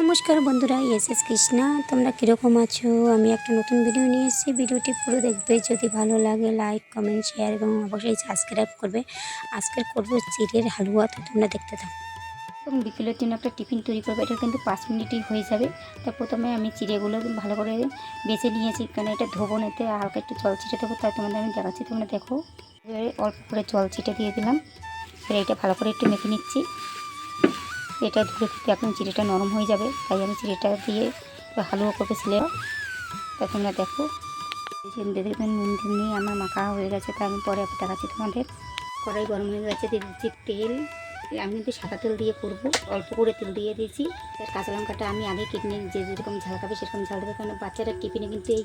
নমস্কার বন্ধুরা, S S Krishna. তোমরা কীরকম আছো? আমি একটা নতুন ভিডিও নিয়ে এসেছি। ভিডিওটি পুরো দেখবে। যদি ভালো লাগে লাইক কমেন্ট শেয়ার এবং অবশ্যই সাবস্ক্রাইব করবে। আজকের করব চিড়ের হালুয়া। তো তোমরা দেখতে থাকো। এবং বিকেলের জন্য একটা টিফিন তৈরি করব। এটা কিন্তু পাঁচ মিনিটই হয়ে যাবে। তা প্রথমে আমি চিড়েগুলো ভালো করে বেছে নিয়েছি। কারণ এটা ধোবো এতে হালকা একটু জল ছিটে দেবো। তাই তোমাদের আমি দেখাচ্ছি। তোমরা দেখো। অল্প করে জল ছিটে দিয়ে দিলাম। এবার এটা ভালো করে একটু মেখে নিচ্ছি। এটা ধরে খেতে এখন চিড়েটা নরম হয়ে যাবে, তাই আমি চিড়েটা দিয়ে হালুয়া করবে ছিলে তা তোমরা দেখো দেখবেন নুন নুন নিয়ে আমার মাখা হয়ে গেছে, তা আমি পরে দেখাচ্ছি তোমাদের। কড়াই গরম হয়ে গেছে, দিয়ে তেল। আমি কিন্তু সাদা তেল দিয়ে করব, অল্প করে তেল দিয়ে দিয়েছি। আর কাঁচা লঙ্কাটা আমি আগে কেটে নিয়ে যে যেরকম ঝাল খাবে সেরকম ঝাল দেবে, কারণ বাচ্চারা টিফিনে কিন্তু এই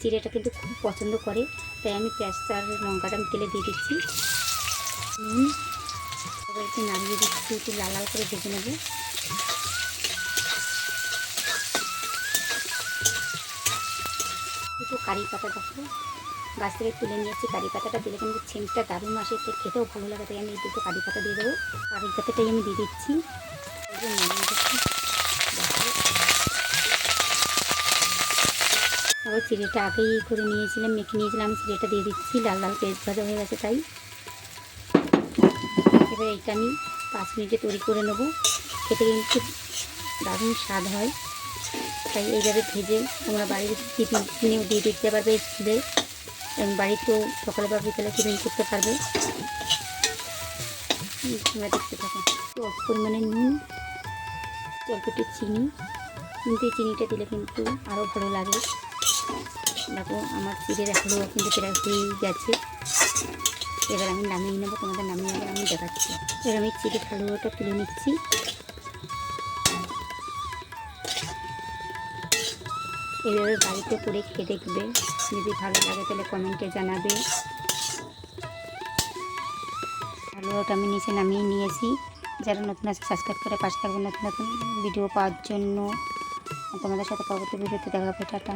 চিড়েটা কিন্তু খুব পছন্দ করে। তাই আমি পেঁয়াজ আর লঙ্কাটা আমি তেলে দিয়ে দিচ্ছি। এবার একটু নাড়িয়ে দিচ্ছি, একটু লাল লাল করে ভেজে নেব। একটু কারি পাতা দেখো। গাছ থেকে তুলে নিয়েছি কারি পাতাটা দিলে কিন্তু ছেমটা দারুণ আসে তো খেতেও ভালো লাগে, তাই আমি দুটো কারি পাতা দিয়ে দেবো। কারি পাতাটাই আমি দিয়ে দিচ্ছি। আবার চিড়েটা আগেই করে নিয়েছিলাম, মেখে নিয়েছিলাম, চিড়েটা দিয়ে দিচ্ছি, লাল লাল পেঁয়াজ ভাজা হয়ে গেছে তাই। এবার এইটা আমি পাঁচ মিনিটে তৈরি করে নেব। খেতে কিন্তু দারুণ স্বাদ হয়। তাই এইভাবে ভেজে তোমরা বাড়ির টিফিন কিনেও দিয়ে দিতে পারবে স্কুলে। এবং বাড়িতেও সকালে বা বিকালে টিফিন করতে পারবে। তোমরা দেখতে থাকো। অল্প পরিমাণে নুন, অল্প একটু চিনি। কিন্তু এই চিনিটা দিলে কিন্তু আরও ভালো লাগে। দেখো, আমার চিড়ের হালুয়া কিন্তু প্রায় হয়েই গেছে। এবার আমি নামিয়ে নেব, তোমাদের নামিয়ে আবার আমি দেখাচ্ছি। এবার আমি চিড়ের হালুয়াটা তুলে নিচ্ছি। এইভাবে বাড়িতে করে খেয়ে দেখবে। যদি ভালো লাগে তাহলে কমেন্টে জানাবে। হালুয়াটা আমি নিচে নামিয়ে নিয়েছি। যারা নতুন আছে সাবস্ক্রাইব করে পাশে থাকবে নতুন নতুন ভিডিও পাওয়ার জন্য। তোমাদের সাথে পরবর্তী ভিডিওতে দেখা হবে, টাটা।